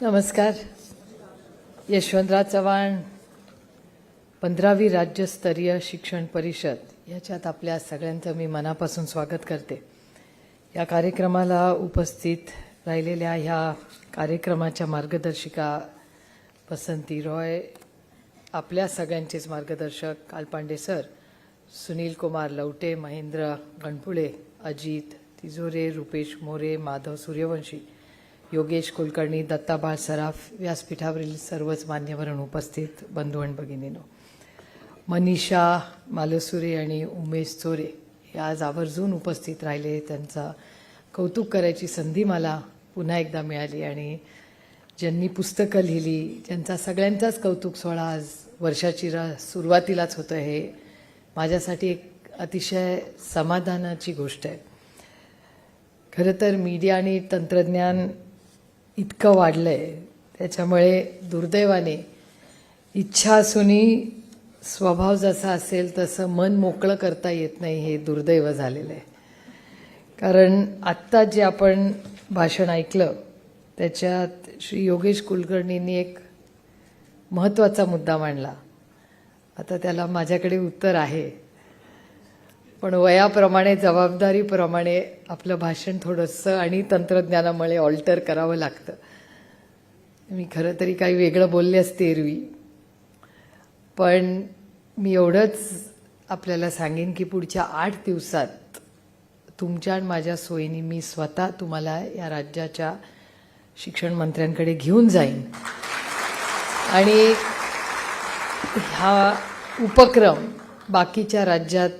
नमस्कार. यशवंतराव चव्हाण पंधरावी राज्यस्तरीय शिक्षण परिषद याच्यात आपल्या सगळ्यांचं मी मनापासून स्वागत करते. या कार्यक्रमाला उपस्थित राहिलेल्या ह्या कार्यक्रमाच्या मार्गदर्शिका बसंती रॉय आपल्या सगळ्यांचेच मार्गदर्शक कालपांडे सर सुनील कुमार लवटे महेंद्र गणपुळे अजित तिजोरे रुपेश मोरे माधव सूर्यवंशी योगेश कुलकर्णी दत्ताबाळ सराफ व्यासपीठावरील सर्वच मान्यवरण उपस्थित बंधू आणि भगिनीनो. मनीषा मालसुरे आणि उमेश चोरे हे आज आवर्जून उपस्थित राहिले. त्यांचा कौतुक करायची संधी मला पुन्हा एकदा मिळाली आणि ज्यांनी पुस्तकं लिहिली ज्यांचा सगळ्यांचाच कौतुक सोहळा आज वर्षाची रा सुरुवातीलाच होतं हे माझ्यासाठी एक अतिशय समाधानाची गोष्ट आहे. खरं तर मीडिया आणि तंत्रज्ञान इतकं वाढलं आहे त्याच्यामुळे दुर्दैवाने इच्छा असूनही स्वभाव जसा असेल तसं मन मोकळं करता येत नाही हे दुर्दैव झालेलं आहे. कारण आत्ता जे आपण भाषण ऐकलं त्याच्यात श्री योगेश कुलकर्णींनी एक महत्त्वाचा मुद्दा मांडला. आता त्याला माझ्याकडे उत्तर आहे. पण वयाप्रमाणे जबाबदारीप्रमाणे आपलं भाषण थोडंसं आणि तंत्रज्ञानामुळे ऑल्टर करावं लागतं. मी खरं तरी काही वेगळं बोलले असते एरवी. पण मी एवढंच आपल्याला सांगेन की पुढच्या आठ दिवसात तुमच्या आणि माझ्या सोयीने मी स्वतः तुम्हाला या राज्याच्या शिक्षण मंत्र्यांकडे घेऊन जाईन. आणि हा उपक्रम बाकीच्या राज्यात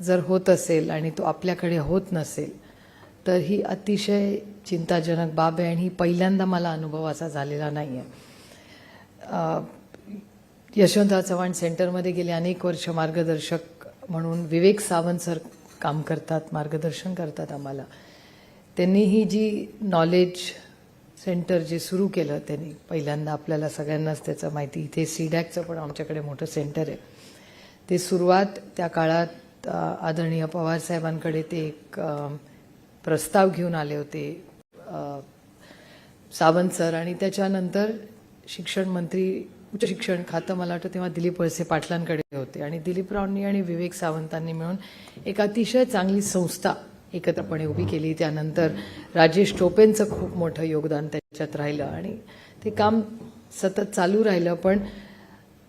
जर होत असेल आणि तो आपल्याकडे होत नसेल तर ही अतिशय चिंताजनक बाब आहे आणि ही पहिल्यांदा मला अनुभव असा झालेला नाही आहे यशवंतराव चव्हाण सेंटरमध्ये गेले अनेक वर्ष मार्गदर्शक म्हणून विवेक सावंत सर काम करतात मार्गदर्शन करतात आम्हाला. त्यांनी ही जी नॉलेज सेंटर जे सुरू केलं त्यांनी पहिल्यांदा आपल्याला सगळ्यांनाच त्याचं माहिती इथे सीडॅकचं पण आमच्याकडे मोठं सेंटर आहे. ते सुरुवात त्या काळात आदरणीय पवार साहेबांकडे ते एक प्रस्ताव घेऊन आले होते. सावंत सर आणि त्याच्यानंतर शिक्षण मंत्री उच्च शिक्षण खातं मला वाटतं तेव्हा दिलीप वळसे पाटलांकडे होते. आणि दिलीपरावांनी आणि विवेक सावंतांनी मिळून एक अतिशय चांगली संस्था एकत्रपणे उभी केली. त्यानंतर राजेश टोपेंचं खूप मोठं योगदान त्याच्यात राहिलं. आणि ते काम सतत चालू राहिलं पण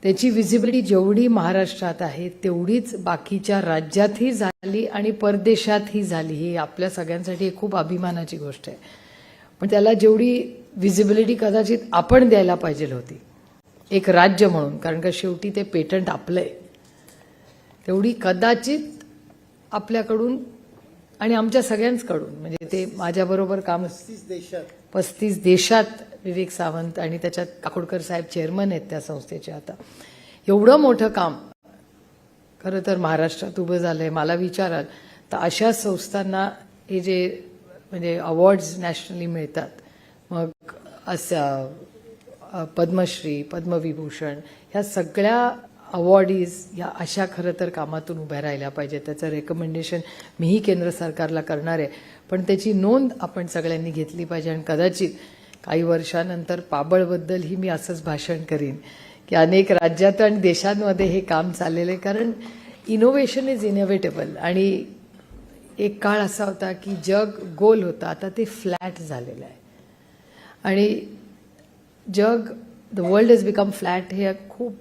त्याची विजिबिलिटी जेवढी महाराष्ट्रात आहे तेवढीच बाकीच्या राज्यातही झाली आणि परदेशातही झाली. ही आपल्या सगळ्यांसाठी खूप अभिमानाची गोष्ट आहे. पण त्याला जेवढी विजिबिलिटी कदाचित आपण द्यायला पाहिजे होती एक राज्य म्हणून कारण का शेवटी ते पेटंट आपलं आहे तेवढी कदाचित आपल्याकडून आणि आमच्या सगळ्यांचकडून म्हणजे ते माझ्याबरोबर काम देशात. पस्तीस देशात विवेक सावंत आणि त्याच्यात काकोडकर साहेब चेअरमन आहेत त्या संस्थेचे आता. एवढं मोठं काम. खरं तर महाराष्ट्रात उभं झालंय मला विचाराल तर अशा संस्थांना हे जे म्हणजे अवॉर्ड्स नॅशनली मिळतात. मग असं पद्मश्री पद्मविभूषण ह्या सगळ्या अवॉर्डीज या अशा खरं तर कामातून उभ्या राहिल्या पाहिजे त्याचं रेकमेंडेशन मीही केंद्र सरकारला करणार आहे. पण त्याची नोंद आपण सगळ्यांनी घेतली पाहिजे आणि कदाचित काही वर्षानंतर पाबळबद्दलही मी असंच भाषण करीन की अनेक राज्यात आणि देशांमध्ये हे काम चाललेलं आहे. कारण इनोव्हेशन इज इनोव्हेटेबल आणि एक काळ असा होता की जग गोल होतं. आता ते फ्लॅट झालेलं आहे. आणि जग the world is become flat हे खूप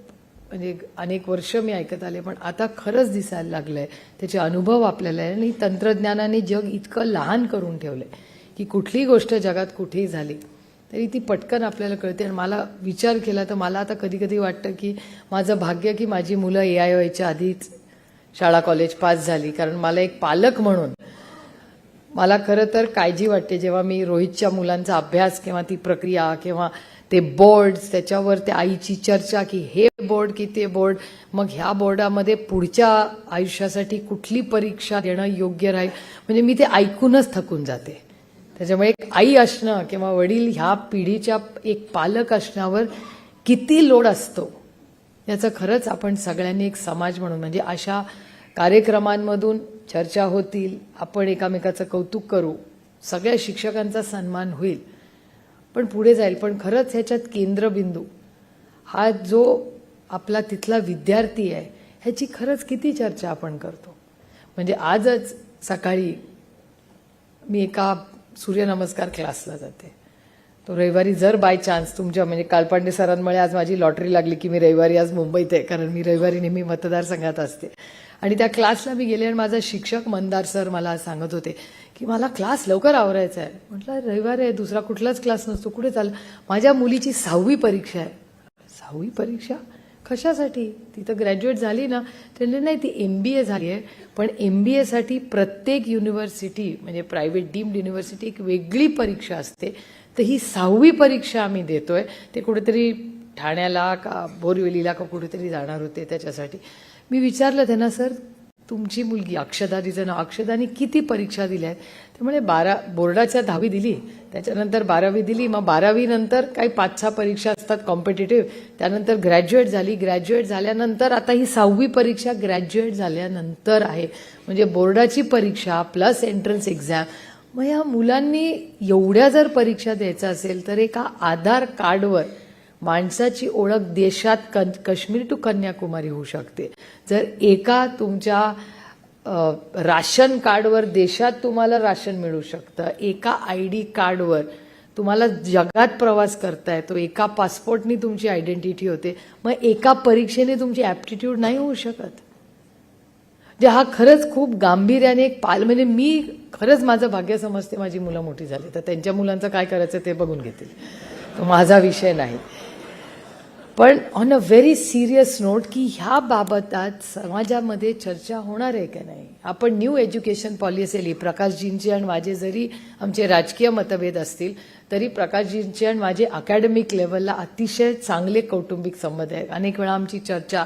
म्हणजे अनेक वर्ष मी ऐकत आले पण आता खरंच दिसायला लागलंय. त्याचे अनुभव आपल्याला आहे आणि तंत्रज्ञानाने जग इतकं लहान करून ठेवलंय की कुठलीही गोष्ट जगात कुठेही झाली तरी ती पटकन आपल्याला कळते. आणि मला विचार केला तर मला आता कधी कधी वाटतं की माझं भाग्य की माझी मुलं ए आय व्हायच्या आधीच शाळा कॉलेज पास झाली. कारण मला एक पालक म्हणून मला खरं तर काळजी वाटते जेव्हा मी रोहितच्या मुलांचा अभ्यास किंवा ती प्रक्रिया किंवा ते बोर्ड्स त्याच्यावर त्या आईची चर्चा की हे बोर्ड की ते बोर्ड मग ह्या बोर्डामध्ये पुढच्या आयुष्यासाठी कुठली परीक्षा देणं योग्य राहील? म्हणजे मी ते ऐकूनच थकून जाते. त्याच्यामुळे एक आई असणं किंवा वडील ह्या पिढीच्या एक पालक असण्यावर किती लोड असतो याचं खरंच आपण सगळ्यांनी एक समाज म्हणून म्हणजे अशा कार्यक्रमांमधून चर्चा होतील आपण एकामेकाचं कौतुक करू सगळ्या शिक्षकांचा सन्मान होईल. पण पुढे जाईल. पण खरंच ह्याच्यात केंद्रबिंदू हा जो आपला तिथला विद्यार्थी आहे ह्याची खरंच किती चर्चा आपण करतो. म्हणजे आजच सकाळी मी एका सूर्यनमस्कार क्लासला जाते. तो रविवारी जर बाय चान्स तुमच्या म्हणजे कालपांडे सरांमुळे आज माझी लॉटरी लागली की मी रविवारी आज मुंबईत आहे कारण मी रविवारी नेहमी मतदारसंघात असते. आणि त्या क्लासला मी गेले आणि माझा शिक्षक मंदार सर मला सांगत होते की मला क्लास लवकर आवरायचा आहे. म्हटलं रविवार आहे दुसरा कुठलाच क्लास नसतो कुठे चाल? माझ्या मुलीची सहावी परीक्षा आहे. सहावी परीक्षा? कशासाठी? ती तर ग्रॅज्युएट झाली ना. त्यांनी नाही ती एम बी ए झाली आहे. पण एम बी एसाठी प्रत्येक युनिव्हर्सिटी म्हणजे प्रायव्हेट डीम्ड युनिव्हर्सिटी एक वेगळी परीक्षा असते. तर ही सहावी परीक्षा आम्ही देतोय. ते कुठेतरी ठाण्याला का बोरिवलीला का कुठेतरी जाणार होते त्याच्यासाठी. मी विचारलं त्यांना सर तुमची मुलगी अक्षदा तिचं नाव अक्षदाने किती परीक्षा दिल्या आहेत? त्यामुळे बारा बोर्डाच्या दहावी दिली त्याच्यानंतर बारावी दिली मग बारावीनंतर काही पाच सहा परीक्षा असतात कॉम्पिटेटिव्ह त्यानंतर ग्रॅज्युएट झाली ग्रॅज्युएट झाल्यानंतर आता ही सहावी परीक्षा ग्रॅज्युएट झाल्यानंतर आहे. म्हणजे बोर्डाची परीक्षा प्लस एंट्रन्स एक्झाम मग या मुलांनी एवढ्या जर परीक्षा द्यायचा असेल तर एका आधार कार्डवर माणसाची ओळख देशात कन काश्मीर टू कन्याकुमारी होऊ शकते. जर एका तुमच्या राशन कार्डवर देशात तुम्हाला राशन मिळू शकतं. एका आय डी कार्डवर तुम्हाला जगात प्रवास करता येतो एका पासपोर्टनी तुमची आयडेंटिटी होते. मग एका परीक्षेने तुमची ॲप्टिट्यूड नाही होऊ शकत. जे हा खरंच खूप गांभीर्याने एक पाल म्हणजे मी खरंच माझं भाग्य समजते माझी मुलं मोठी झाली. तर त्यांच्या मुलांचं काय करायचं ते बघून घेतील. तो माझा विषय नाही. पण on a very serious note की ह्या बाबतात समाजामध्ये चर्चा होणार आहे का नाही? आपण न्यू एज्युकेशन पॉलिसी आली प्रकाशजींची आणि माझे जरी आमचे राजकीय मतभेद असतील तरी प्रकाशजींचे आणि माझे अकॅडमिक लेवलला अतिशय चांगले कौटुंबिक संबंध आहेत. अनेक वेळा आमची चर्चा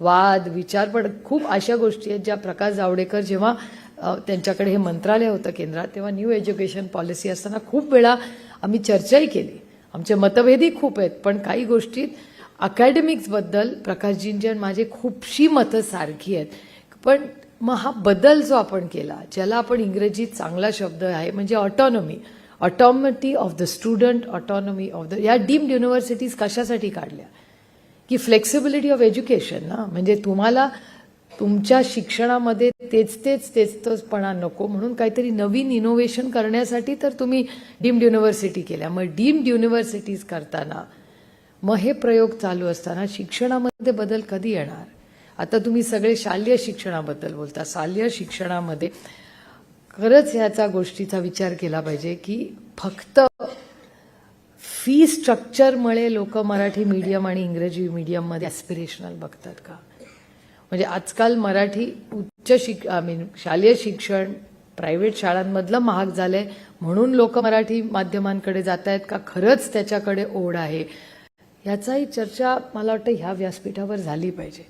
वाद विचार पण खूप अशा गोष्टी आहेत ज्या प्रकाश जावडेकर जेव्हा त्यांच्याकडे हे मंत्रालय होतं केंद्रात तेव्हा न्यू एज्युकेशन पॉलिसी असताना खूप वेळा आम्ही चर्चाही केली. आमचे मतभेदही खूप आहेत पण काही गोष्टीत अकॅडमिक्सबद्दल प्रकाशजींची आणि माझे खूपशी मतं सारखी आहेत. पण मग हा बदल जो आपण केला ज्याला आपण इंग्रजीत चांगला शब्द आहे म्हणजे autonomy autonomy of the student autonomy of the या डीम्ड युनिव्हर्सिटीज कशासाठी काढल्या? की फ्लेक्सिबिलिटी ऑफ एज्युकेशन ना? म्हणजे तुम्हाला तुमच्या शिक्षणामध्ये तेच तेच तेच तोचपणा नको म्हणून काहीतरी नवीन इनोव्हेशन करण्यासाठी तर तुम्ही डीम्ड युनिव्हर्सिटी केल्या. मग डीम्ड युनिव्हर्सिटीज करताना मग हे प्रयोग चालू असताना शिक्षणामध्ये बदल कधी येणार? आता तुम्ही सगळे शालेय शिक्षणाबद्दल बोलता. शालेय शिक्षणामध्ये खरंच ह्याचा गोष्टीचा विचार केला पाहिजे की फक्त फी स्ट्रक्चरमुळे लोक मराठी मीडियम आणि इंग्रजी मीडियममध्ये ॲस्पिरेशनल बघतात का? म्हणजे आजकाल मराठी उच्च शिक आय मीन शालेय शिक्षण प्रायव्हेट शाळांमधलं महाग झालंय म्हणून लोक मराठी माध्यमांकडे जात आहेत का? खरंच त्याच्याकडे ओढ आहे. याचाही चर्चा मला वाटतं ह्या व्यासपीठावर झाली पाहिजे.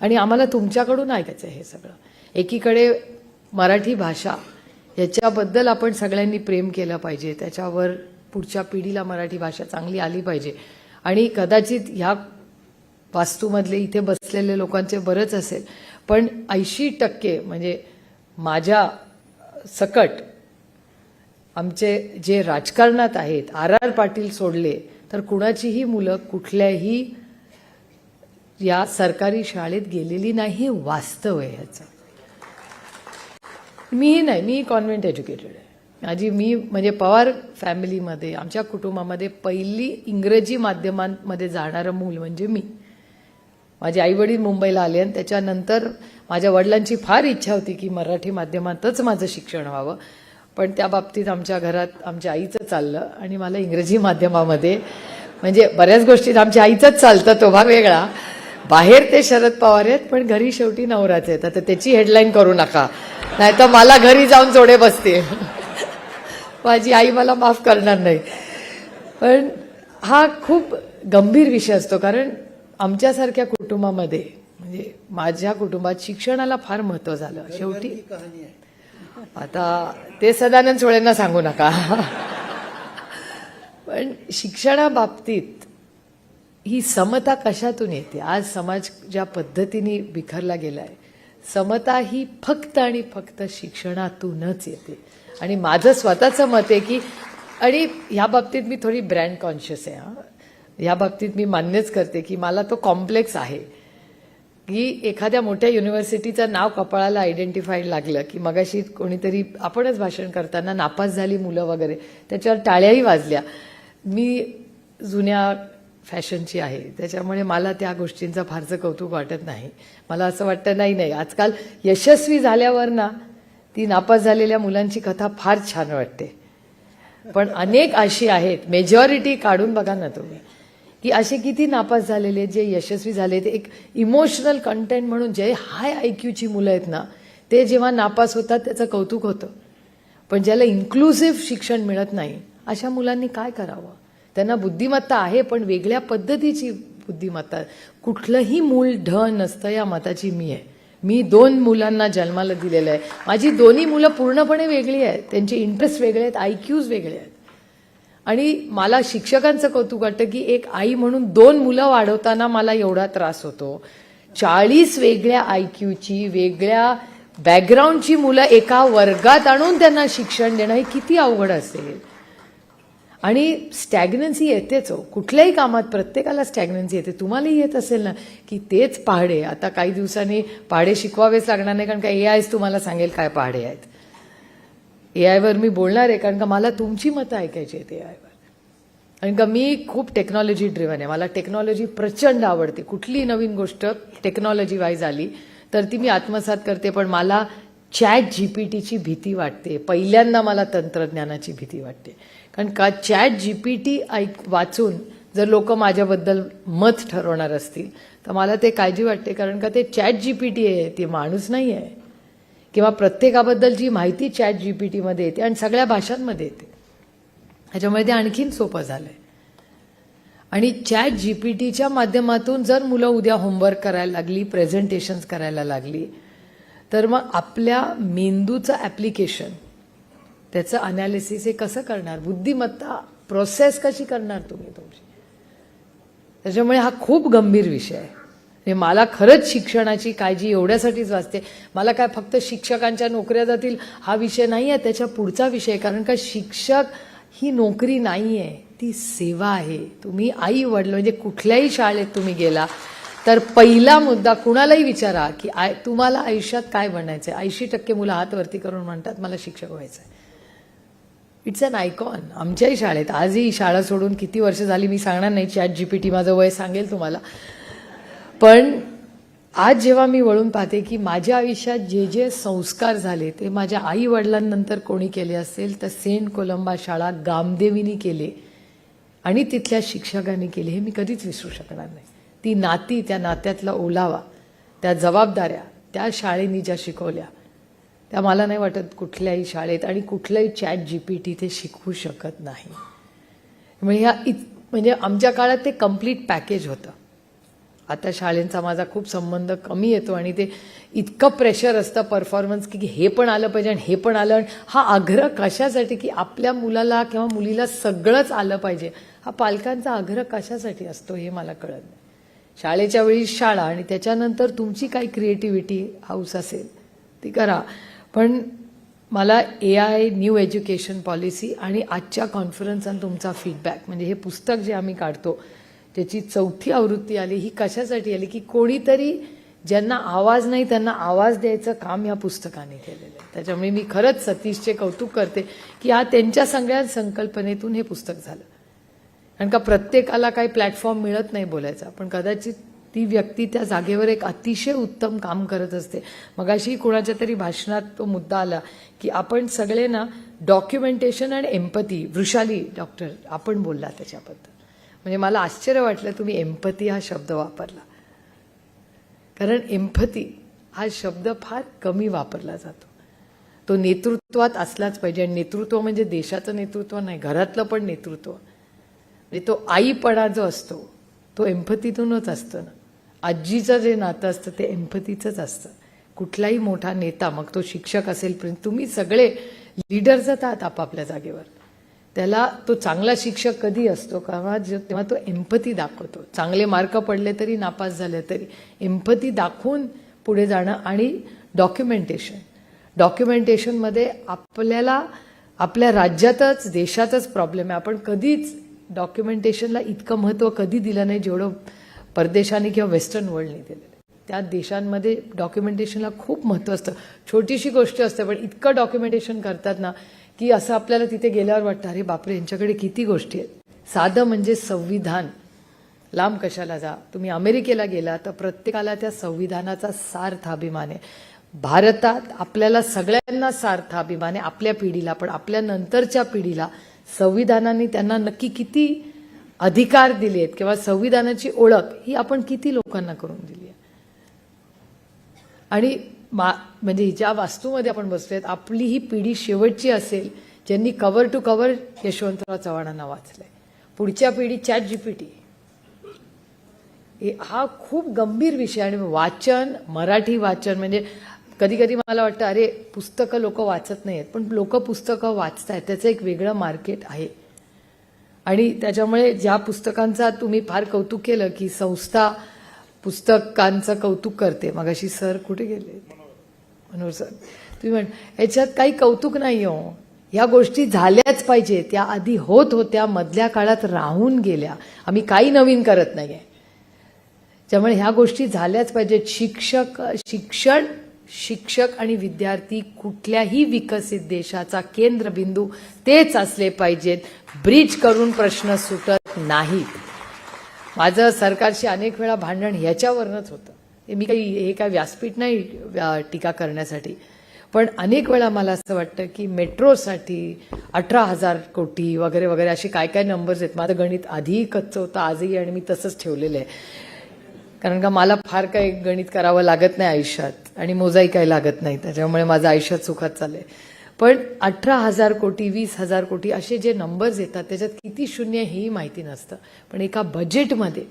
आणि आम्हाला तुमच्याकडून ऐकायचं हे सगळं. एकीकडे मराठी भाषा याच्याबद्दल आपण सगळ्यांनी प्रेम केलं पाहिजे. त्याच्यावर पुढच्या पिढीला मराठी भाषा चांगली आली पाहिजे. आणि कदाचित ह्या वास्तूमधले इथे बसलेले लोकांचे बरंच असेल. पण ऐंशी टक्के म्हणजे माझ्या सकट आमचे जे राजकारणात आहेत आर आर पाटील सोडले तर कुणाचीही मुलं कुठल्याही या सरकारी शाळेत गेलेली नाही वास्तव आहे ह्याचं मी नाही मी कॉन्व्हेंट एज्युकेटेड आहे. माझी मी म्हणजे पवार फॅमिलीमध्ये आमच्या कुटुंबामध्ये पहिली इंग्रजी माध्यमांमध्ये जाणारं मूल म्हणजे मी. माझे आई वडील मुंबईला आले आणि त्याच्यानंतर माझ्या वडिलांची फार इच्छा होती की मराठी माध्यमातच माझं शिक्षण व्हावं. पण त्या बाबतीत आमच्या घरात आमच्या आईचं चाललं आणि मला इंग्रजी माध्यमामध्ये म्हणजे बऱ्याच गोष्टीत आमच्या आईचंच चालतं तो भाग वेगळा. बाहेर ते शरद पवार आहेत पण घरी शेवटी नवराच आहेत. आता त्याची हेडलाईन करू नका. नाही तर मला घरी जाऊन जोडे बसते. माझी आई मला माफ करणार नाही. पण हा खूप गंभीर विषय असतो कारण आमच्यासारख्या कुटुंबामध्ये म्हणजे माझ्या कुटुंबात शिक्षणाला फार महत्त्व झालं. शेवटी आता ते सदानंद सोळेंना सांगू नका. पण शिक्षणाबाबतीत ही समता कशातून येते? आज समाज ज्या पद्धतीने बिखरला गेलाय समता ही फक्त आणि फक्त शिक्षणातूनच येते. आणि माझं स्वतःचं मत आहे की आणि ह्या बाबतीत मी थोडी ब्रँड कॉन्शियस आहे हा. ह्या बाबतीत मी मान्यच करते की मला तो कॉम्प्लेक्स आहे. की एखाद्या मोठ्या युनिव्हर्सिटीचं नाव कपाळाला आयडेंटिफाईड लागलं की मगाशी कोणीतरी आपणच भाषण करताना नापास झाली मुलं वगैरे त्याच्यावर टाळ्याही वाजल्या. मी जुन्या फॅशनची आहे त्याच्यामुळे मला त्या गोष्टींचं फारसं कौतुक वाटत नाही. मला असं वाटतं नाही नाही आजकाल यशस्वी झाल्यावर ना ती नापास झालेल्या मुलांची कथा फार छान वाटते. पण अनेक अशी आहेत मेजॉरिटी काढून बघा ना तुम्ही. की असे किती नापास झालेले आहेत, जे यशस्वी झाले ते एक इमोशनल कंटेंट म्हणून जे हाय आय क्यूची मुलं आहेत ना ते जेव्हा नापास होतात त्याचं कौतुक होतं. पण ज्याला इन्क्लुसिव्ह शिक्षण मिळत नाही अशा मुलांनी काय करावं? त्यांना बुद्धिमत्ता आहे पण वेगळ्या पद्धतीची बुद्धिमत्ता. कुठलंही मूल ढ नसतं या मताची मी आहे. मी दोन मुलांना जन्माला दिलेलं आहे. माझी दोन्ही मुलं पूर्णपणे वेगळी आहेत. त्यांचे इंटरेस्ट वेगळे आहेत आय क्यूज वेगळे आहेत. आणि मला शिक्षकांचं कौतुक वाटतं की एक आई म्हणून दोन मुलं वाढवताना मला एवढा त्रास होतो. चाळीस वेगळ्या आयक्यूची वेगळ्या बॅकग्राऊंडची मुलं एका वर्गात आणून त्यांना शिक्षण देणं हे किती अवघड असेल. आणि स्टॅग्नन्सी येतेच हो. कुठल्याही कामात प्रत्येकाला स्टॅग्नन्सी येते. तुम्हालाही येत असेल ना की तेच पहाडे. आता काही दिवसांनी पहाडे शिकवावेच लागणार नाही कारण का ए आयच तुम्हाला सांगेल काय पहाडे आहेत. ए आयवर मी बोलणार आहे कारण का मला तुमची मतं ऐकायची आहेत ए आयवर कारण का मी खूप टेक्नॉलॉजी ड्रिव्हन आहे. मला टेक्नॉलॉजी प्रचंड आवडते. कुठली नवीन गोष्ट टेक्नॉलॉजी वाईज आली तर ती मी आत्मसात करते पण मला चॅट जीपीटीची भीती वाटते. पहिल्यांदा मला तंत्रज्ञानाची भीती वाटते. कारण का चॅट जीपीटी ऐक वाचून जर लोक माझ्याबद्दल मत ठरवणार असतील तर मला ते काळजी वाटते कारण का ते चॅट जीपीटी आहे ते माणूस नाही आहे किंवा प्रत्येकाबद्दल जी माहिती चॅट जी पी टीमध्ये येते आणि सगळ्या भाषांमध्ये येते. ह्याच्यामुळे ते आणखीन सोपं झालं आहे आणि चॅट जी पी टीच्या माध्यमातून जर मुलं उद्या होमवर्क करायला लागली प्रेझेंटेशन्स करायला लागली तर मग आपल्या मेंदूचं ॲप्लिकेशन त्याचं अनालिसिस हे कसं करणार? बुद्धिमत्ता प्रोसेस कशी करणार तुम्ही तुमची? त्याच्यामुळे हा खूप गंभीर विषय आहे. म्हणजे मला खरंच शिक्षणाची काळजी एवढ्यासाठीच वाचते. मला काय फक्त शिक्षकांच्या नोकऱ्या जातील हा विषय नाही आहे त्याच्या पुढचा विषय कारण का शिक्षक ही नोकरी नाही आहे ती सेवा आहे. तुम्ही आई वडील म्हणजे कुठल्याही शाळेत तुम्ही गेला तर पहिला मुद्दा कुणालाही विचारा की आय तुम्हाला आयुष्यात काय बनायचं आहे ऐंशी टक्के मुलं हातवरती करून म्हणतात मला शिक्षक व्हायचं आहे इट्स अन आयकॉन आमच्याही शाळेत. आजही शाळा सोडून किती वर्ष झाली मी सांगणार नाही. चॅट टी माझं वय सांगेल तुम्हाला. पण आज जेव्हा मी वळून पाहते की माझ्या आयुष्यात जे जे संस्कार झाले ते माझ्या आई वडिलांनंतर कोणी केले असेल तर सेंट कोलंबा शाळा गामदेवीनी केले आणि तिथल्या शिक्षकांनी केले हे मी कधीच विसरू शकणार नाही. ती नाती त्या नात्यातला ओलावा त्या जबाबदाऱ्या त्या शाळेनी ज्या शिकवल्या त्या मला नाही वाटत कुठल्याही शाळेत आणि कुठलंही चॅट जी पी टी ते शिकवू शकत नाही. म्हणजे ह्या इत म्हणजे आमच्या काळात ते कंप्लीट पॅकेज होतं. आता शाळेंचा माझा खूप संबंध कमी येतो आणि ते इतकं प्रेशर असतं परफॉर्मन्स की हे पण आलं पाहिजे आणि हे पण आलं. आणि हा आग्रह कशासाठी की आपल्या मुलाला किंवा मुलीला सगळंच आलं पाहिजे? हा पालकांचा आग्रह कशासाठी असतो हे मला कळत नाही. शाळेच्या वेळी शाळा आणि त्याच्यानंतर तुमची काही क्रिएटिव्हिटी हाऊस असेल ती करा. पण मला A I new education policy आणि आजच्या कॉन्फरन्स आणि तुमचा फीडबॅक म्हणजे हे पुस्तक जे आम्ही काढतो त्याची चौथी आवृत्ती आली ही कशासाठी आली की कोणीतरी ज्यांना आवाज नाही त्यांना आवाज द्यायचं काम या पुस्तकाने केलेलं आहे. त्याच्यामुळे मी खरंच सतीशचे कौतुक करते की हा त्यांच्या सगळ्या संकल्पनेतून हे पुस्तक झालं. कारण का प्रत्येकाला काही प्लॅटफॉर्म मिळत नाही बोलायचा पण कदाचित ती व्यक्ती त्या जागेवर एक अतिशय उत्तम काम करत असते. मगाशी कोणाच्या तरी भाषणात तो मुद्दा आला की आपण सगळे ना documentation and empathy Vrushali doctor आपण बोलला त्याच्याबद्दल. म्हणजे मला आश्चर्य वाटलं तुम्ही एम्पती हा शब्द वापरला. कारण एम्पती हा शब्द फार कमी वापरला जातो. तो नेतृत्वात असलाच पाहिजे आणि नेतृत्व म्हणजे देशाचं नेतृत्व नाही घरातलं पण नेतृत्व. म्हणजे तो आईपणा जो असतो तो एम्पतीतूनच असतं ना. आजीचं जे नातं असतं ते एम्पतीचंच असतं. कुठलाही मोठा नेता मग तो शिक्षक असेल पण तुम्ही सगळे लीडर्स आहात आपापल्या जागेवर. त्याला तो चांगला शिक्षक कधी असतो किंवा तेव्हा तो एम्पती दाखवतो. चांगले मार्क पडले तरी नापास झाले तरी. एम्पती दाखवून पुढे जाणं आणि डॉक्युमेंटेशन डॉक्युमेंटेशनमध्ये आपल्याला आपल्या राज्यातच देशातच प्रॉब्लेम आहे. आपण कधीच डॉक्युमेंटेशनला इतकं महत्त्व कधी दिलं नाही जेवढं परदेशाने किंवा वेस्टर्न वर्ल्डने दिलेलं त्या देशांमध्ये डॉक्युमेंटेशनला खूप महत्त्व असतं. छोटीशी गोष्ट असते पण इतकं डॉक्युमेंटेशन करतात ना की असं आपल्याला तिथे गेल्यावर वाटतं अरे बापरे यांच्याकडे किती गोष्टी आहेत. साधं म्हणजे संविधान. लांब कशाला जा? तुम्ही अमेरिकेला गेला तर प्रत्येकाला त्या संविधानाचा सार्थ अभिमान आहे. भारतात आपल्याला सगळ्यांना सार्थ अभिमान आहे आपल्या पिढीला पण आपल्या नंतरच्या पिढीला संविधानाने त्यांना नक्की किती अधिकार दिले आहेत किंवा संविधानाची ओळख ही आपण किती लोकांना करून दिली आहे. आणि मा म्हणजे ज्या वास्तूमध्ये आपण बसतोय आपली ही पिढी शेवटची असेल ज्यांनी कवर टू कवर यशवंतराव चव्हाणांना वाचलंय. पुढच्या पिढी चॅट जीपीटी हा खूप गंभीर विषय आणि वाचन मराठी वाचन म्हणजे कधी कधी मला वाटतं अरे पुस्तकं लोक वाचत नाहीत पण लोक पुस्तकं वाचत आहेत त्याचं एक वेगळं मार्केट आहे. आणि त्याच्यामुळे ज्या पुस्तकांचा तुम्ही फार कौतुक केलं की संस्था पुस्तकांचं कौतुक करते. मगाशी सर कुठे गेले? मनोहर सर. तुम्ही म्हण याच्यात काही कौतुक नाही हो. ह्या गोष्टी झाल्याच पाहिजे त्या आधी होत होत्या मधल्या काळात राहून गेल्या. आम्ही काही नवीन करत नाहीये. त्यामुळे ह्या गोष्टी झाल्याच पाहिजेत. शिक्षक शिक्षण शिक्षक आणि विद्यार्थी कुठल्याही विकसित देशाचा केंद्रबिंदू तेच असले पाहिजेत. ब्रिज करून प्रश्न सुटत नाहीत. माझं सरकारशी अनेक वेळा भांडण ह्याच्यावरनंच होतं. हे मी काही हे काय व्यासपीठ नाही व्या- टीका करण्यासाठी. पण अनेक वेळा मला असं वाटतं की मेट्रोसाठी अठरा हजार कोटी वगैरे वगैरे असे काय काय नंबर्स आहेत. माझं गणित आधीही कच्चं होतं आजही आणि मी तसंच ठेवलेलं आहे. कारण का मला फार काही गणित करावं लागत नाही आयुष्यात आणि मोजाही काही लागत नाही. त्याच्यामुळे माझं आयुष्यात सुखात चाललंय. पण अठरा हजार कोटी वीस हजार कोटी असे जे नंबर्स येतात त्याच्यात किती शून्य हेही माहिती नसतं. पण एका बजेटमध्ये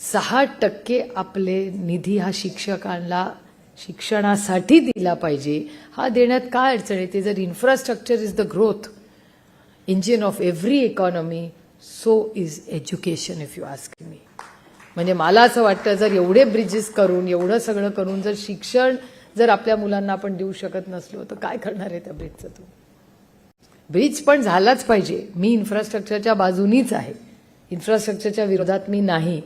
सहा टक्के आपले निधी हा शिक्षकांना शिक्षणासाठी दिला पाहिजे. हा देण्यात काय अडचण येते जर infrastructure is the growth engine of every economy so is education if you ask me म्हणजे मला असं वाटतं जर एवढे ब्रिजेस करून एवढं सगळं करून जर शिक्षण जर आपल्या मुलांना आपण देऊ शकत नसलो तर काय करणार आहे त्या ब्रिजचं तू? ब्रिज पण झालाच पाहिजे. मी इन्फ्रास्ट्रक्चरच्या बाजूनीच आहे. इन्फ्रास्ट्रक्चरच्या विरोधात मी नाही.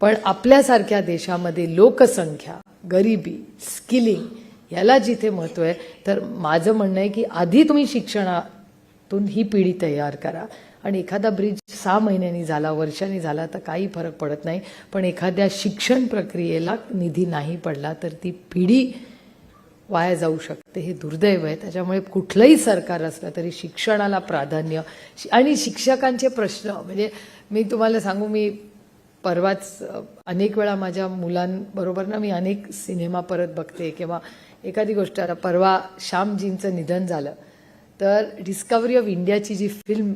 पण आपल्यासारख्या देशामध्ये लोकसंख्या गरिबी स्किलिंग याला जिथे महत्त्व आहे तर माझं म्हणणं आहे की आधी तुम्ही शिक्षणातून ही पिढी तयार करा. आणि एखादा ब्रिज सहा महिन्यांनी झाला वर्षांनी झाला तर काही फरक पडत नाही. पण एखाद्या शिक्षण प्रक्रियेला निधी नाही पडला तर ती पिढी वाया जाऊ शकते. हे दुर्दैव आहे. त्याच्यामुळे कुठलंही सरकार असलं तरी शिक्षणाला प्राधान्य आणि शिक्षकांचे प्रश्न म्हणजे मी तुम्हाला सांगू मी परवाच अनेक वेळा माझ्या मुलांबरोबर ना मी अनेक सिनेमा परत बघते किंवा एखादी गोष्ट आता परवा श्यामजींचं निधन झालं. तर डिस्कवरी ऑफ इंडियाची जी फिल्म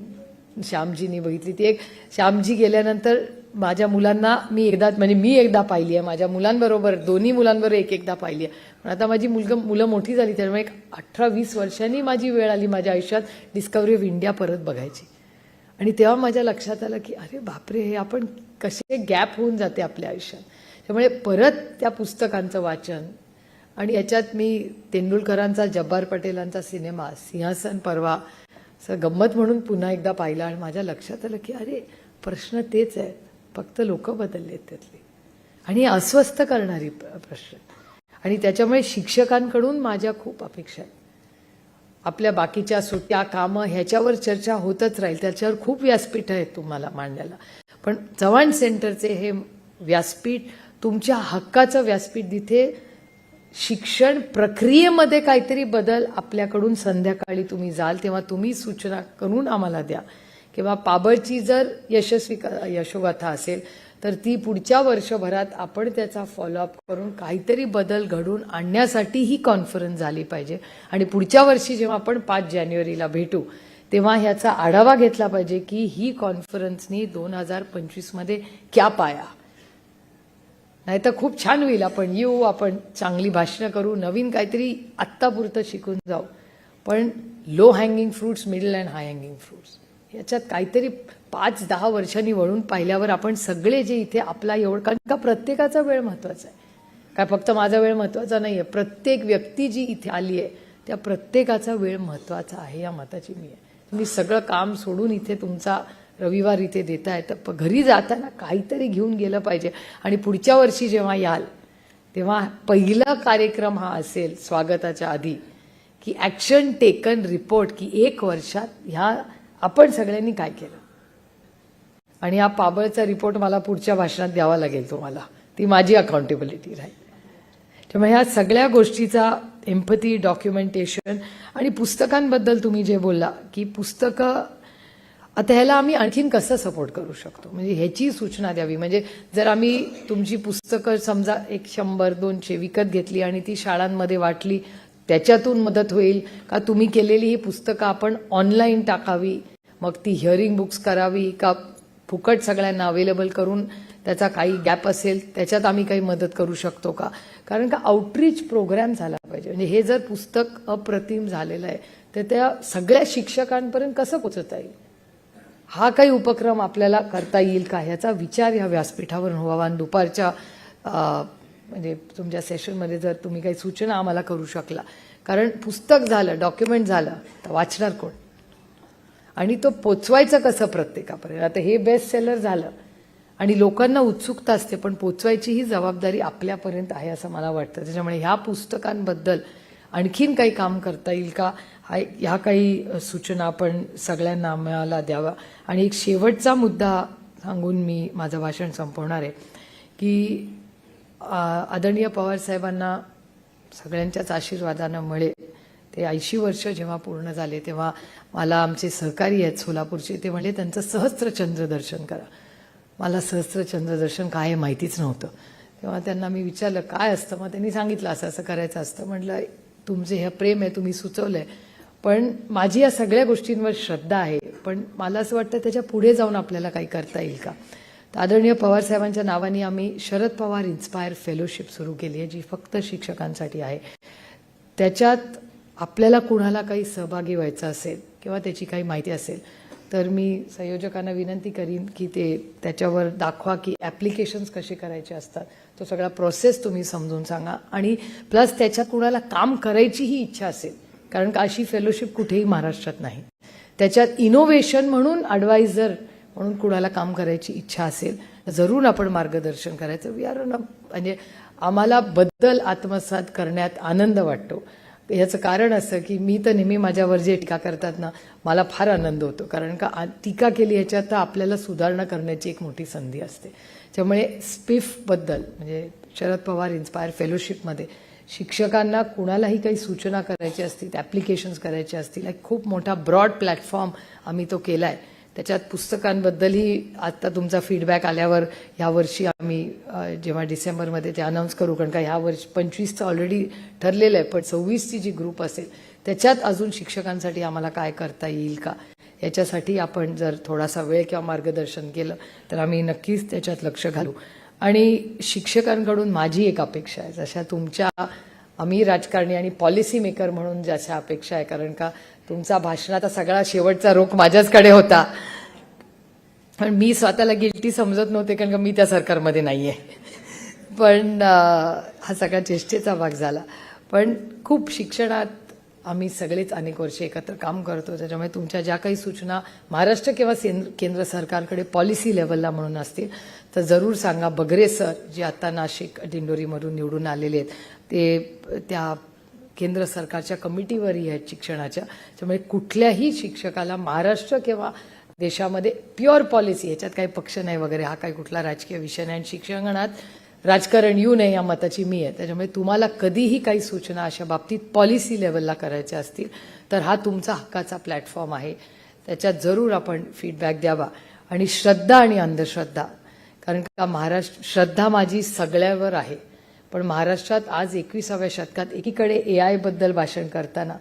श्यामजीनी बघितली ती एक. श्यामजी गेल्यानंतर माझ्या मुलांना मी एकदा म्हणजे मी एकदा पाहिली आहे. माझ्या मुलांबरोबर दोन्ही मुलांबरोबर एक एकदा पाहिली आहे. पण आता माझी मुलग मुलं मोठी झाली त्यामुळे एक अठरा वीस वर्षांनी माझी वेळ आली माझ्या आयुष्यात डिस्कवरी ऑफ इंडिया परत बघायची. आणि तेव्हा माझ्या लक्षात आलं की अरे बापरे हे आपण कसे गॅप होऊन जाते आपल्या आयुष्यात. त्यामुळे परत त्या पुस्तकांचं वाचन आणि याच्यात मी तेंडुलकरांचा जब्बार पटेलांचा सिनेमा सिंहासन परवा असं गंमत म्हणून पुन्हा एकदा पाहिला आणि माझ्या लक्षात आलं की अरे प्रश्न तेच आहेत. फक्त लोक बदलले त्यातले. आणि अस्वस्थ करणारी प्रश्न. आणि त्याच्यामुळे शिक्षकांकडून माझ्या खूप अपेक्षा आहेत. आपल्या बाकीच्या सुट्या कामं ह्याच्यावर चर्चा होतच राहील. त्याच्यावर खूप व्यासपीठ आहेत तुम्हाला मांडायला. पण चव्हाण सेंटरचे हे व्यासपीठ तुमच्या हक्काचं व्यासपीठ तिथे शिक्षण प्रक्रियेमध्ये काहीतरी बदल आपल्याकडून संध्याकाळी तुम्ही जाल तेव्हा तुम्ही सूचना करून आम्हाला द्या. किंवा पाबळची जर यशस्वी यशोगाथा असेल तर ती पुढच्या वर्षभरात आपण त्याचा फॉलोअप करून काहीतरी बदल घडून आणण्यासाठी ही कॉन्फरन्स झाली पाहिजे. आणि पुढच्या वर्षी जेव्हा आपण पाच जानेवारीला भेटू तेव्हा ह्याचा आढावा घेतला पाहिजे की ही कॉन्फरन्सनी दोन हजार पंचवीसमध्ये क्या पाया? नाही तर खूप छान होईल. आपण येऊ आपण चांगली भाषणं करू नवीन काहीतरी आत्तापुरतं शिकून जाऊ. पण low hanging fruits middle and high hanging fruits याच्यात काहीतरी पाच दहा वर्षांनी वळून पाहिल्यावर आपण सगळे जे इथे आपला एवढं कारण का प्रत्येकाचा वेळ महत्त्वाचा आहे. काय फक्त माझा वेळ महत्त्वाचा नाही आहे प्रत्येक व्यक्ती जी इथे आली आहे त्या प्रत्येकाचा वेळ महत्त्वाचा आहे या मताची मी आहे. तुम्ही सगळं काम सोडून इथे तुमचा रविवार इथे देताय तर घरी जाताना काहीतरी घेऊन गेलं पाहिजे. आणि पुढच्या वर्षी जेव्हा याल तेव्हा पहिला कार्यक्रम हा असेल स्वागताच्या आधी की ॲक्शन टेकन रिपोर्ट की एक वर्षात ह्या आपण सगळ्यांनी काय केलं. आणि हा पाबळचा रिपोर्ट मला पुढच्या भाषणात द्यावा लागेल तुम्हाला. ती माझी अकाउंटेबिलिटी राहील. त्यामुळे ह्या सगळ्या गोष्टीचा एम्पथी डॉक्युमेंटेशन आणि पुस्तकांबद्दल तुम्ही जे बोलला की पुस्तकं आता ह्याला आम्ही आणखीन कसं सपोर्ट करू शकतो? म्हणजे ह्याची सूचना द्यावी. म्हणजे जर आम्ही तुमची पुस्तकं समजा एक शंभर दोनशे विकत घेतली आणि ती शाळांमध्ये वाटली त्याच्यातून मदत होईल का? तुम्ही केलेली ही पुस्तकं आपण ऑनलाईन टाकावी मग ती हिअरिंग बुक्स करावी का? फुकट सगळ्यांना अवेलेबल करून त्याचा काही गॅप असेल त्याच्यात आम्ही काही मदत करू शकतो का? कारण का आउटरीच प्रोग्राम झाला पाहिजे. म्हणजे हे जर पुस्तक अप्रतिम झालेलं आहे तर त्या सगळ्या शिक्षकांपर्यंत कसं पोचवता येईल? हा काही उपक्रम आपल्याला करता येईल का ह्याचा विचार ह्या व्यासपीठावर हो, व्हावा आणि दुपारच्या म्हणजे तुमच्या सेशनमध्ये जर तुम्ही काही सूचना आम्हाला करू शकला. कारण पुस्तक झालं डॉक्युमेंट झालं तर वाचणार कोण? आणि तो पोचवायचं कसं प्रत्येकापर्यंत? आता हे बेस्ट सेलर झालं. आणि लोकांना उत्सुकता असते पण पोचवायची ही जबाबदारी आपल्यापर्यंत आहे असं मला वाटतं. त्याच्यामुळे ह्या पुस्तकांबद्दल आणखीन काही काम करता येईल का? हा ह्या काही सूचना आपण सगळ्यांना आम्हाला द्यावा. आणि एक शेवटचा मुद्दा सांगून मी माझं भाषण संपवणार आहे की आदरणीय पवार साहेबांना सगळ्यांच्याच आशीर्वादानं मिळेल ते ऐंशी वर्ष जेव्हा पूर्ण झाले तेव्हा मला आमचे सहकारी आहेत सोलापूरचे ते म्हणले त्यांचं सहस्त्र दर्शन करा. मला सहस्त्र दर्शन काय माहितीच नव्हतं. तेव्हा त्यांना मी विचारलं काय असतं? मग त्यांनी सांगितलं असं असं करायचं असतं. म्हटलं तुमचे हे प्रेम आहे तुम्ही सुचवलं आहे पण माझी या सगळ्या गोष्टींवर श्रद्धा आहे. पण मला असं वाटतं त्याच्या पुढे जाऊन आपल्याला काही करता येईल का? तर आदरणीय पवार साहेबांच्या नावाने आम्ही शरद पवार इन्स्पायर फेलोशिप सुरू केली आहे जी फक्त शिक्षकांसाठी आहे. त्याच्यात आपल्याला कुणाला काही सहभागी व्हायचं असेल किंवा त्याची काही माहिती असेल तर मी संयोजकांना विनंती करीन की ते त्याच्यावर दाखवा की ॲप्लिकेशन्स कसे करायचे असतात. तो सगळा प्रोसेस तुम्ही समजून सांगा. आणि प्लस त्याच्यात कुणाला काम करायचीही इच्छा असेल कारण का अशी फेलोशिप कुठेही महाराष्ट्रात नाही. त्याच्यात इनोव्हेशन म्हणून ॲडवायझर म्हणून कुणाला काम करायची इच्छा असेल तर जरूर आपण मार्गदर्शन करायचं. वी आर म्हणजे आम्हाला बदल आत्मसात करण्यात आनंद वाटतो. याचं कारण असं की मी तर नेहमी माझ्यावर जे टीका करतात ना मला फार आनंद होतो. कारण का टीका केली याच्यात तर आपल्याला सुधारणा करण्याची एक मोठी संधी असते. त्यामुळे स्पिफबद्दल म्हणजे शरद पवार इन्स्पायर फेलोशिपमध्ये शिक्षकांना कुणालाही काही सूचना करायची असतील ॲप्लिकेशन्स करायचे असतील एक खूप मोठा ब्रॉड प्लॅटफॉर्म आम्ही तो केला आहे त्याच्यात पुस्तकांबद्दलही आत्ता तुमचा फीडबॅक आल्यावर ह्या वर्षी आम्ही जेव्हा डिसेंबरमध्ये ते अनाऊन्स करू कारण का ह्या वर्षी पंचवीसचं ऑलरेडी ठरलेलं आहे पण सव्वीसची जी ग्रुप असेल त्याच्यात अजून शिक्षकांसाठी आम्हाला काय करता येईल का? याच्यासाठी आपण जर थोडासा वेळ किंवा मार्गदर्शन केलं तर आम्ही नक्कीच त्याच्यात लक्ष घालू. आणि शिक्षकांकडून माझी एक अपेक्षा आहे. जशा तुमच्या आम्ही राजकारणी आणि पॉलिसी मेकर म्हणून ज्याच्या अपेक्षा आहे कारण का तुमचा भाषणाचा सगळा शेवटचा रोख माझ्याचकडे होता. पण मी स्वतःला गिल्टी समजत नव्हते कारण का मी त्या सरकारमध्ये नाही आहे पण हा सगळा चेष्टेचा भाग झाला. पण खूप शिक्षणात आम्ही सगळेच अनेक वर्षे एकत्र काम करतो. त्याच्यामुळे तुमच्या ज्या काही सूचना महाराष्ट्र किंवा केंद्र सरकारकडे पॉलिसी लेवलला म्हणून असतील तर जरूर सांगा बगरे सर जे आता नाशिक दिंडोरीमधून निवडून आलेले आहेत ते त्या केंद्र सरकारच्या कमिटीवरही आहेत शिक्षणाच्या त्यामुळे कुठल्याही शिक्षकाला महाराष्ट्र किंवा देशामध्ये प्युअर पॉलिसी याच्यात काही पक्ष नाही वगैरे हा काही कुठला राजकीय विषय नाही. आणि शिक्षणात राजकारण येऊ नये या मताची मी आहे. त्याच्यामुळे तुम्हाला कधीही काही सूचना अशा बाबतीत पॉलिसी लेवलला करायच्या असतील तर हा तुमचा हक्काचा प्लॅटफॉर्म आहे. त्याच्यात जरूर आपण फीडबॅक द्यावा. आणि श्रद्धा आणि अंधश्रद्धा कारण का महाराष्ट्र श्रद्धा माझी सगळ्यावर आहे. पण महाराष्ट्रात आज एकविसाव्या शतकात एकीकडे ए आयबद्दल भाषण करताना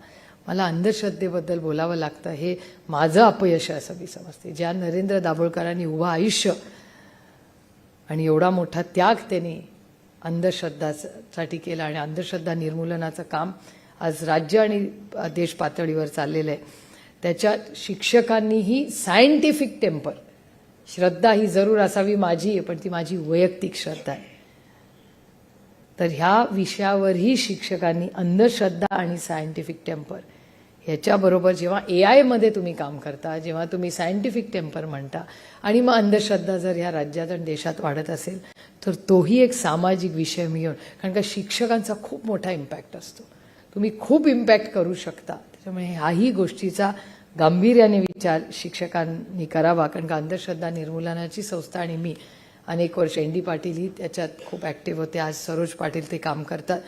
मला अंधश्रद्धेबद्दल बोलावं लागतं हे माझं अपयश आहे असं मी समजते. ज्या नरेंद्र दाभोळकरांनी उभं आयुष्य आणि एवढा मोठा त्याग त्यांनी अंधश्रद्धासाठी केला आणि अंधश्रद्धा निर्मूलनाचं काम आज राज्य आणि देश पातळीवर चाललेलं आहे. त्याच्यात शिक्षकांनीही सायंटिफिक टेम्पर श्रद्धा ही जरूर असावी माझी आहे पण ती माझी वैयक्तिक श्रद्धा आहे. तर ह्या विषयावरही शिक्षकांनी अंधश्रद्धा आणि सायंटिफिक टेम्पर ह्याच्याबरोबर जेव्हा ए आयमध्ये तुम्ही काम करता जेव्हा तुम्ही सायंटिफिक टेम्पर म्हणता आणि मग अंधश्रद्धा जर ह्या राज्यात आणि देशात वाढत असेल तर तोही एक सामाजिक विषय मिळून कारण का शिक्षकांचा खूप मोठा इम्पॅक्ट असतो. तुम्ही खूप इम्पॅक्ट करू शकता. त्याच्यामुळे ह्याही गोष्टीचा गांभीर्याने विचार शिक्षकांनी करावा कारण का अंधश्रद्धा निर्मूलनाची संस्था आणि मी अनेक वर्ष एन डी पाटीलही त्याच्यात खूप ॲक्टिव्ह होते. आज सरोज पाटील ते काम करतात.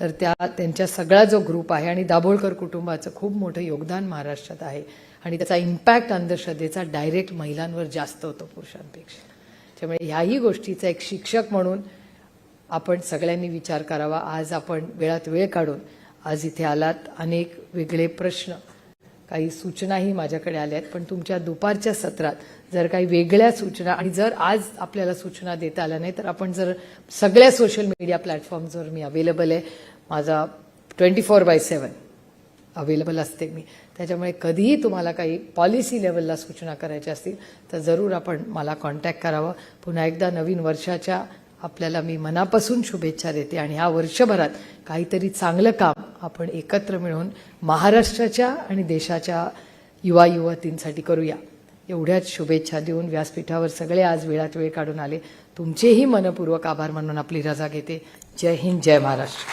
तर त्या त्यांच्या सगळा जो ग्रुप आहे आणि दाभोळकर कुटुंबाचं खूप मोठं योगदान महाराष्ट्रात आहे. आणि त्याचा इम्पॅक्ट अंधश्रद्धेचा डायरेक्ट महिलांवर जास्त होतो पुरुषांपेक्षा. त्यामुळे ह्याही गोष्टीचा एक शिक्षक म्हणून आपण सगळ्यांनी विचार करावा. आज आपण वेळात वेळ काढून आज इथे आलात. अनेक वेगळे प्रश्न काही सूचनाही माझ्याकडे आल्या आहेत पण तुमच्या दुपारच्या सत्रात जर काही वेगळ्या सूचना आणि जर आज आपल्याला सूचना देता आल्या नाही तर आपण जर सगळ्या सोशल मीडिया प्लॅटफॉर्मवर मी अवेलेबल आहे माझा twenty four by seven available असते मी. त्याच्यामुळे कधीही तुम्हाला काही पॉलिसी लेवलला सूचना करायच्या असतील तर जरूर आपण मला कॉन्टॅक्ट करावं. पुन्हा एकदा नवीन वर्षाच्या आपल्याला मी मनापासून शुभेच्छा देते आणि ह्या वर्षभरात काहीतरी चांगलं काम आपण एकत्र मिळून महाराष्ट्राच्या आणि देशाच्या युवा युवतींसाठी करूया. एवढ्याच शुभेच्छा देऊन व्यासपीठावर सगळे आज वेळात वेळ काढून आले. तुमचेही मनपूर्वक आभार मानून आपली रजा घेते. जय हिंद जय महाराष्ट्र.